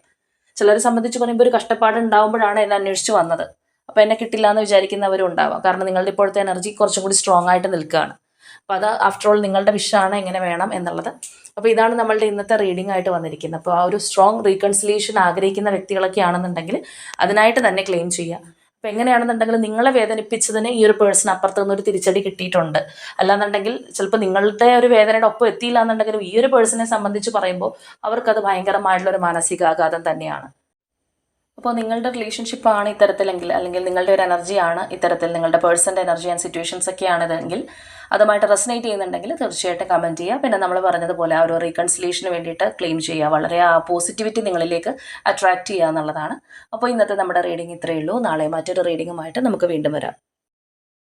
ചിലരെ സംബന്ധിച്ച് പറയുമ്പോൾ ഒരു കഷ്ടപ്പാട് ഉണ്ടാകുമ്പോഴാണ് എന്നെ അന്വേഷിച്ച് വന്നത്. അപ്പോൾ എന്നെ കിട്ടില്ല എന്ന് വിചാരിക്കുന്നവരും ഉണ്ടാവാം. കാരണം നിങ്ങളുടെ ഇപ്പോഴത്തെ എനർജി കുറച്ചും കൂടി സ്ട്രോങ് ആയിട്ട് നിൽക്കുകയാണ്. അപ്പോൾ അത് ആഫ്റ്റർ ഓൾ നിങ്ങളുടെ വിഷാണ് എങ്ങനെ വേണം എന്നുള്ളത്. അപ്പോൾ ഇതാണ് നമ്മളുടെ ഇന്നത്തെ റീഡിംഗ് ആയിട്ട് വന്നിരിക്കുന്നത്. അപ്പോൾ ആ ഒരു സ്ട്രോങ് റീകൺസിലേഷൻ ആഗ്രഹിക്കുന്ന വ്യക്തികളൊക്കെ ആണെന്നുണ്ടെങ്കിൽ അതിനായിട്ട് തന്നെ ക്ലെയിം ചെയ്യുക. അപ്പോൾ എങ്ങനെയാണെന്നുണ്ടെങ്കിൽ നിങ്ങളെ വേദനിപ്പിച്ചതിന് ഈ ഒരു പേഴ്സൺ അപ്പുറത്ത് ഒരു തിരിച്ചടി കിട്ടിയിട്ടുണ്ട്. അല്ലാന്നുണ്ടെങ്കിൽ ചിലപ്പോൾ നിങ്ങളുടെ ഒരു വേദനയുടെ ഒപ്പം എത്തിയില്ല എന്നുണ്ടെങ്കിലും ഈ ഒരു പേഴ്സണെ സംബന്ധിച്ച് പറയുമ്പോൾ അവർക്കത് ഭയങ്കരമായിട്ടുള്ള ഒരു മാനസികാഘാതം തന്നെയാണ്. അപ്പോൾ നിങ്ങളുടെ റിലേഷൻഷിപ്പ് ആണ് ഇത്തരത്തിലെങ്കിൽ അല്ലെങ്കിൽ നിങ്ങളുടെ ഒരു എനർജിയാണ് ഇത്തരത്തിൽ നിങ്ങളുടെ പേഴ്സന്റെ എനർജി ആൻഡ് സിറ്റുവേഷൻസ് ഒക്കെ ആണിതെങ്കിൽ അതുമായിട്ട് റെസനേറ്റ് ചെയ്യുന്നുണ്ടെങ്കിൽ തീർച്ചയായിട്ടും കമന്റ് ചെയ്യുക. പിന്നെ നമ്മൾ പറഞ്ഞതുപോലെ ആ ഒരു റീകൺസിലേഷന് വേണ്ടിയിട്ട് ക്ലെയിം ചെയ്യുക. വളരെ ആ പോസിറ്റിവിറ്റി നിങ്ങളിലേക്ക് അട്രാക്റ്റ് ചെയ്യുക എന്നുള്ളതാണ്. അപ്പോൾ ഇന്നത്തെ നമ്മുടെ റീഡിംഗ് ഇത്രയേ ഉള്ളൂ. നാളെ മറ്റൊരു റീഡിങ്ങുമായിട്ട് നമുക്ക് വീണ്ടും വരാം.